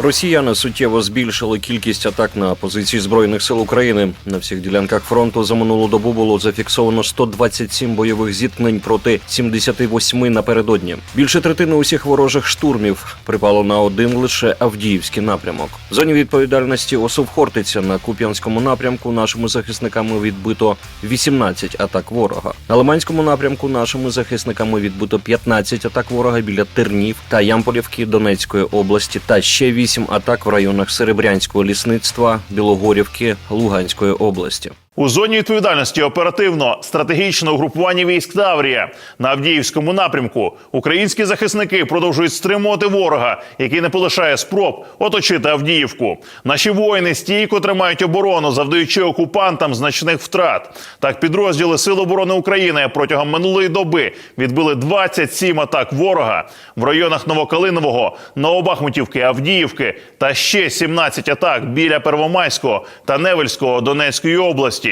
Росіяни суттєво збільшили кількість атак на позиції збройних сил України. На всіх ділянках фронту за минулу добу було зафіксовано 127 бойових зіткнень проти 78 напередодні. Більше третини усіх ворожих штурмів припало на один лише Авдіївський напрямок. В зоні відповідальності ОСУВ Хортиця на Куп'янському напрямку нашими захисниками відбито 18 атак ворога. На Лиманському напрямку нашими захисниками відбито 15 атак ворога біля Тернів та Ямполівки Донецької області та ще 8 атак в районах Серебрянського лісництва, Білогорівки, Луганської області. У зоні відповідальності оперативно стратегічне угрупування військ Таврія на Авдіївському напрямку. Українські захисники продовжують стримувати ворога, який не полишає спроб оточити Авдіївку. Наші воїни стійко тримають оборону, завдаючи окупантам значних втрат. Так, підрозділи Сил оборони України протягом минулої доби відбили 27 атак ворога в районах Новокалинового, Новобахмутівки, Авдіївки та ще 17 атак біля Первомайського та Невельського Донецької області.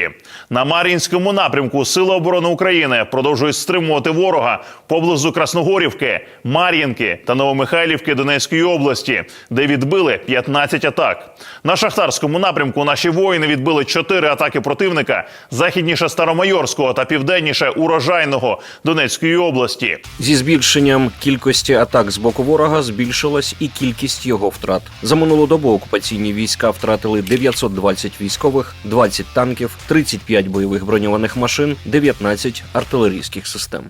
На Мар'їнському напрямку Сили оборони України продовжують стримувати ворога поблизу Красногорівки, Мар'їнки та Новомихайлівки Донецької області, де відбили 15 атак. На Шахтарському напрямку наші воїни відбили 4 атаки противника західніше Старомайорського та південніше урожайного Донецької області. Зі збільшенням кількості атак з боку ворога збільшилась і кількість його втрат. За минулу добу окупаційні війська втратили 920 військових, 20 танків, 35 бойових броньованих машин, 19 артилерійських систем.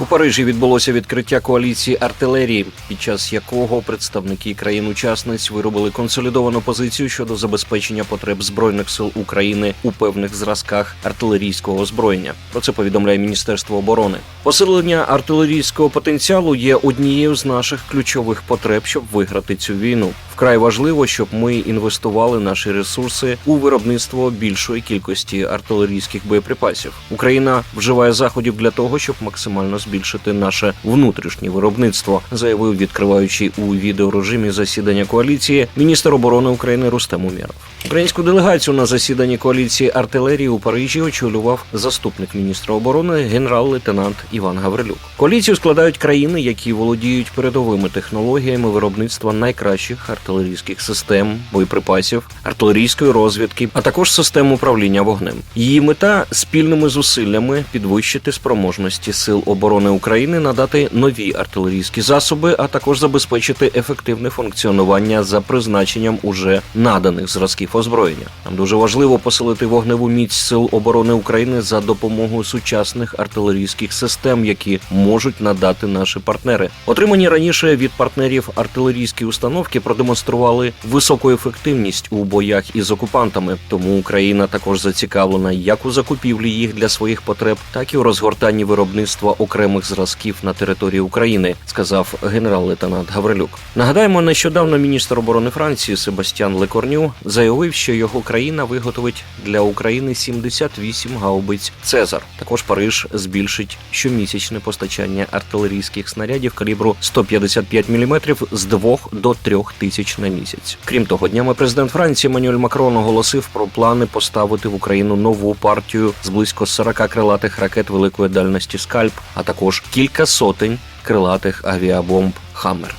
У Парижі відбулося відкриття коаліції артилерії, під час якого представники країн-учасниць виробили консолідовану позицію щодо забезпечення потреб збройних сил України у певних зразках артилерійського озброєння. Про це повідомляє Міністерство оборони. Посилення артилерійського потенціалу є однією з наших ключових потреб, щоб виграти цю війну. Вкрай важливо, щоб ми інвестували наші ресурси у виробництво більшої кількості артилерійських боєприпасів. Україна вживає заходів для того, щоб максимально збільшити наше внутрішнє виробництво, заявив відкриваючи у відеорежимі засідання коаліції міністр оборони України Рустем Умєров. Українську делегацію на засіданні коаліції артилерії у Парижі очолював заступник міністра оборони генерал-лейтенант Іван Гаврилюк. Коаліцію складають країни, які володіють передовими технологіями виробництва найкращих артилерійських систем, боєприпасів, артилерійської розвідки, а також систем управління вогнем. Її мета спільними зусиллями підвищити спроможності сил оборони України, надати нові артилерійські засоби, а також забезпечити ефективне функціонування за призначенням уже наданих зразків озброєння. Нам дуже важливо посилити вогневу міць сил оборони України за допомогою сучасних артилерійських систем, які можуть надати наші партнери. Отримані раніше від партнерів артилерійські установки продемонстрували високу ефективність у боях із окупантами. Тому Україна також зацікавлена як у закупівлі їх для своїх потреб, так і у розгортанні виробництва окремих зразків на території України, сказав генерал-лейтенант Гаврилюк. Нагадаємо, нещодавно міністр оборони Франції Себастьян Лекорню заявив, що його країна виготовить для України 78 гаубиць Цезар. Також Париж збільшить щомісячне постачання артилерійських снарядів калібру 155 мм з 2 до 3 тисяч на місяць. Крім того, днями президент Франції Манюель Макрон оголосив про плани поставити в Україну нову партію з близько 40 крилатих ракет великої дальності скальп, а також кілька сотень крилатих авіабомб Хаммер.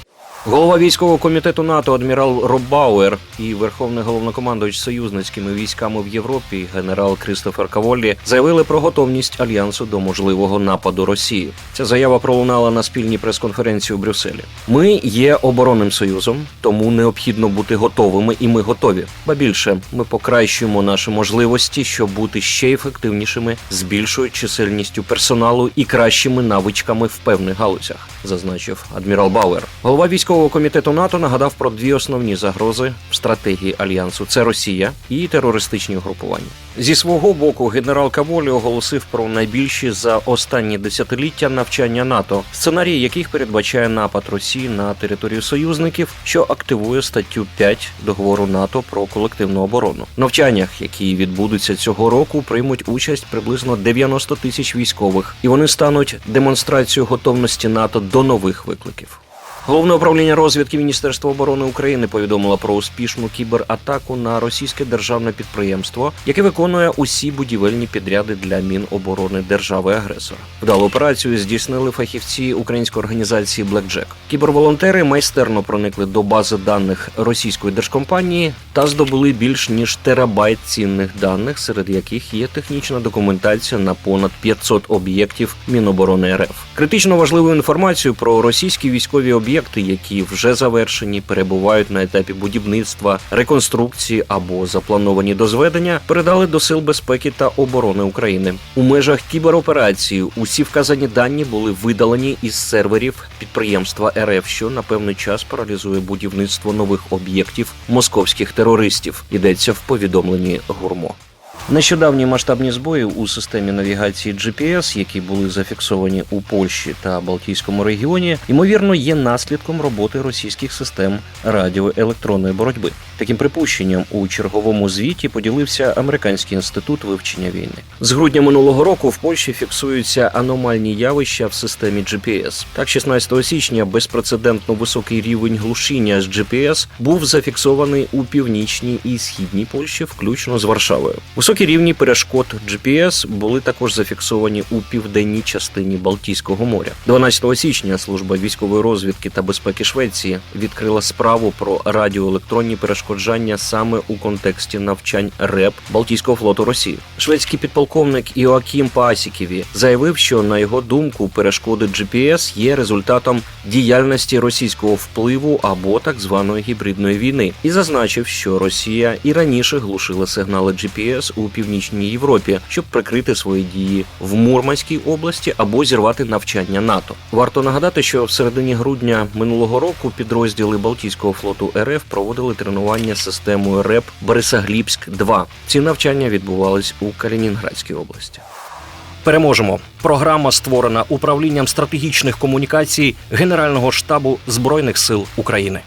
Голова військового комітету НАТО адмірал Роб Бауер і верховний головнокомандувач союзницькими військами в Європі генерал Кристофер Каволлі заявили про готовність альянсу до можливого нападу Росії. Ця заява пролунала на спільній прес-конференції у Брюсселі. Ми є оборонним союзом, тому необхідно бути готовими, і ми готові. Ба більше ми покращуємо наші можливості, щоб бути ще ефективнішими з більшою чисельністю персоналу і кращими навичками в певних галузях, зазначив адмірал Бауер. Голова військового комітету НАТО нагадав про дві основні загрози в стратегії альянсу: це Росія і терористичні угрупування. Зі свого боку, генерал Каволі оголосив про найбільші за останні десятиліття навчання НАТО, сценарій яких передбачає напад Росії на територію союзників, що активує статтю 5 договору НАТО про колективну оборону. В навчаннях, які відбудуться цього року, приймуть участь приблизно 90 тисяч військових, і вони стануть демонстрацією готовності НАТО до нових викликів. Головне управління розвідки Міністерства оборони України повідомило про успішну кібератаку на російське державне підприємство, яке виконує усі будівельні підряди для Міноборони держави-агресора. Вдалу операцію здійснили фахівці української організації BlackJack. Кіберволонтери майстерно проникли до бази даних російської держкомпанії та здобули більш ніж терабайт цінних даних, серед яких є технічна документація на понад 500 об'єктів Міноборони РФ. Критично важливу інформацію про російські військові об'єкти, які вже завершені, перебувають на етапі будівництва, реконструкції або заплановані до зведення, передали до сил безпеки та оборони України. У межах кібероперації усі вказані дані були видалені із серверів підприємства РФ, що на певний час паралізує будівництво нових об'єктів московських терористів. Йдеться в повідомленні гурмо. Нещодавні масштабні збої у системі навігації GPS, які були зафіксовані у Польщі та Балтійському регіоні, ймовірно, є наслідком роботи російських систем радіоелектронної боротьби. Таким припущенням у черговому звіті поділився американський інститут вивчення війни. З грудня минулого року в Польщі фіксуються аномальні явища в системі GPS. Так, 16 січня безпрецедентно високий рівень глушіння з GPS був зафіксований у північній і східній Польщі, включно з Варшавою. Високі рівні перешкод GPS були також зафіксовані у південній частині Балтійського моря. 12 січня служба військової розвідки та безпеки Швеції відкрила справу про радіоелектронні перешкоджання саме у контексті навчань РЕП Балтійського флоту Росії. Шведський підполковник Іоакім Пасіківі заявив, що на його думку перешкоди GPS є результатом діяльності російського впливу або так званої гібридної війни, і зазначив, що Росія і раніше глушила сигнали GPS у північній Європі, щоб прикрити свої дії в Мурманській області або зірвати навчання НАТО. Варто нагадати, що в середині грудня минулого року підрозділи Балтійського флоту РФ проводили тренування системою РЕП Борисаглібськ 2 Ці навчання відбувались у Калінінградській області. Переможемо. Програма створена управлінням стратегічних комунікацій Генерального штабу Збройних сил України.